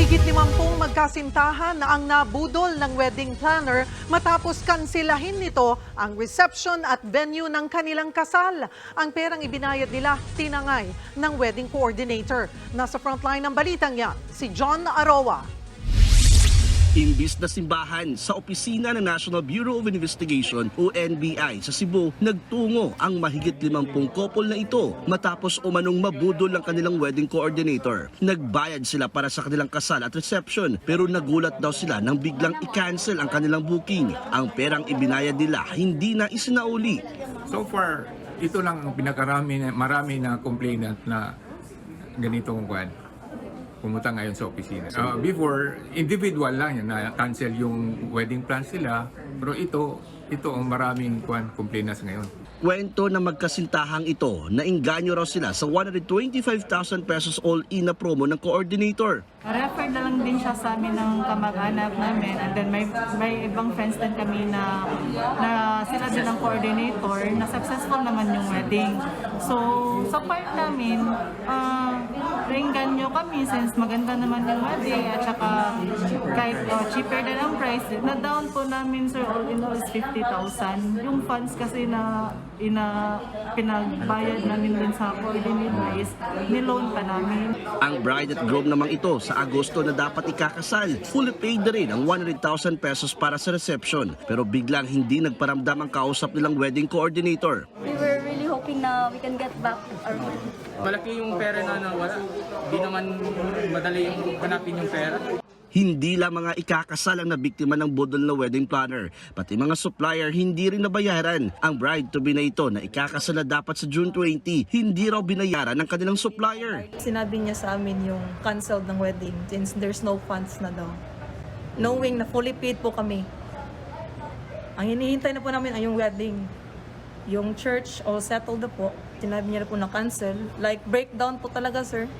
Mahigit limampung magkasintahan na ang nabudol ng wedding planner matapos kansilahin nito ang reception at venue ng kanilang kasal. Ang perang ibinayad nila tinangay ng wedding coordinator. Nasa frontline ng balitang yan, si John Aroa. Imbis na simbahan sa opisina ng National Bureau of Investigation o NBI sa Cebu, nagtungo ang mahigit 50 couple na ito matapos umanong mabudol ang kanilang wedding coordinator. Nagbayad sila para sa kanilang kasal at reception pero nagulat daw sila nang biglang i-cancel ang kanilang booking. Ang perang ibinayad nila hindi na isinauli. So far, ito lang ang pinakarami na, marami na complainant na ganitong kwan. Pumunta ngayon sa opisina. Uh, before, individual lang yan na cancel yung wedding plans nila. Pero ito, ito ang maraming kwan complainants ngayon. Kwento na magkasintahang ito na inganyo raw sila sa 125,000 pesos all-in na promo ng coordinator. Refer na lang din siya sa amin ng kamag-anak namin and then may may ibang friends din kami na na sila din ang coordinator na successful naman yung wedding. So sa part namin, uh, kami since maganda naman yung wedding at saka kahit uh, cheaper din ang price, na down po namin sir all in all is 50,000. Yung funds kasi na ina pinagbayad namin din sa coordinator is niloan pa namin. Ang bride at groom namang ito sa Agosto na dapat ikakasal. Fully paid na rin ang 100,000 pesos para sa reception. Pero biglang hindi nagparamdam ang kausap nilang wedding coordinator. We were hoping na we can get back our money. malaki yung pera na nawala. Hindi naman madali yung hanapin yung pera. Hindi lang mga ikakasal ang nabiktima ng budol na wedding planner. Pati mga supplier hindi rin nabayaran. Ang bride-to-be na ito na ikakasal na dapat sa June 20, hindi raw binayaran ng kanilang supplier. Sinabi niya sa amin yung canceled ng wedding since there's no funds na daw. Knowing na fully paid po kami. Ang hinihintay na po namin ay yung wedding. Yung church all settled na po. Sinabi niya po na cancel. Like breakdown po talaga sir.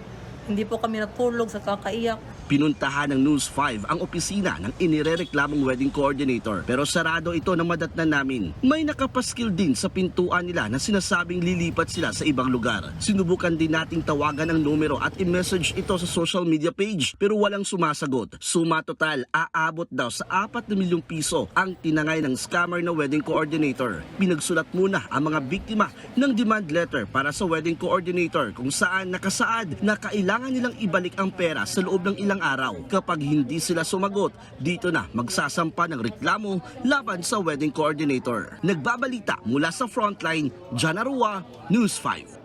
Hindi po kami natulog sa kakaiyak. Pinuntahan ng News 5 ang opisina ng inirereklamong wedding coordinator pero sarado ito na madatnan namin. May nakapaskil din sa pintuan nila na sinasabing lilipat sila sa ibang lugar. Sinubukan din nating tawagan ang numero at i-message ito sa social media page pero walang sumasagot. Suma total, aabot daw sa 4 na milyong piso ang tinangay ng scammer na wedding coordinator. Pinagsulat muna ang mga biktima ng demand letter para sa wedding coordinator kung saan nakasaad na kailangan nilang ibalik ang pera sa loob ng ilang araw. Kapag hindi sila sumagot, dito na magsasampa ng reklamo laban sa wedding coordinator. Nagbabalita mula sa frontline, John Arua, News 5.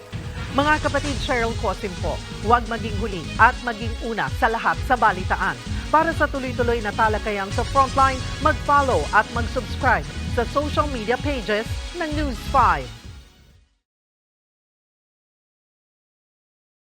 Mga kapatid Cheryl Cosim po, huwag maging huli at maging una sa lahat sa balitaan. Para sa tuloy-tuloy na talakayang sa Frontline, mag-follow at mag-subscribe sa social media pages ng News 5.